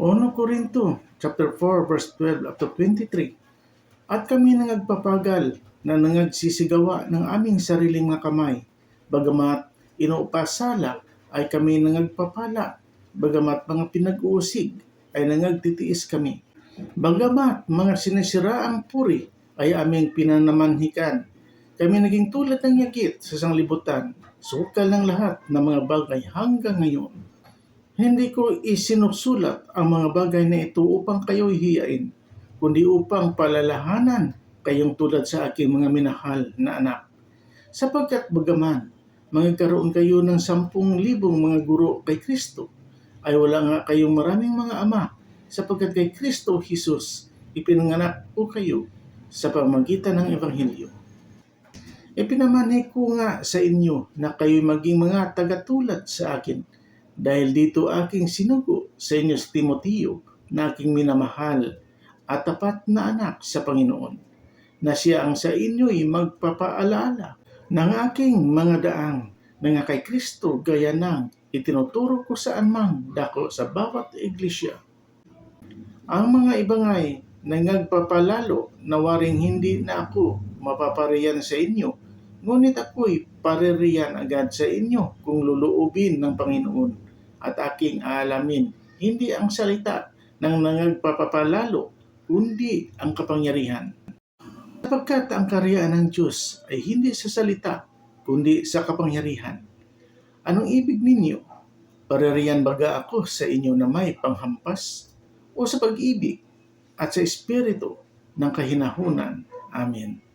1 Corinto chapter 4 verse 12 up to 23. At kami nangagpapagal na nangagsisigawa ng aming sariling mga kamay, bagamat inuupasala ay kami nangagpapala, bagamat mga pinag-uusig ay nangagtitiis kami. Bagamat mga sinisiraang puri ay aming pinanamanhikan, kami naging tulad ng yagit sa sanglibutan, sukal ng lahat ng mga bagay hanggang ngayon. Hindi ko isinusulat ang mga bagay na ito upang kayo hiyain, kundi upang palalahanan kayong tulad sa aking mga minahal na anak. Sapagkat bagaman magkaroon kayo ng sampung libong mga guro kay Kristo, ay wala nga kayong maraming mga ama, sapagkat kay Kristo Jesus ipinanganak ko kayo sa pamagitan ng Ebanghelyo. Ipinamanay ko nga sa inyo na kayo maging mga tagatulad sa akin dahil dito aking sinugo sa inyo si Timoteo na aking minamahal at tapat na anak sa Panginoon na siya ang sa inyo'y magpapaalaala ng aking mga daang na nga kay Kristo gaya ng itinuturo ko saan mang dako sa bawat iglesia. Ang mga ibangay na nagpapalalo na waring hindi na ako mapapariyan sa inyo, ngunit ako'y paririyan agad sa inyo kung luluubin ng Panginoon at aking aalamin, hindi ang salita ng nangagpapapalalo, kundi ang kapangyarihan. Sapagkat ang karyaan ng Diyos ay hindi sa salita, kundi sa kapangyarihan. Anong ibig ninyo? Paririyan baga ako sa inyo na may panghampas o sa pag-ibig at sa espiritu ng kahinahunan. Amen.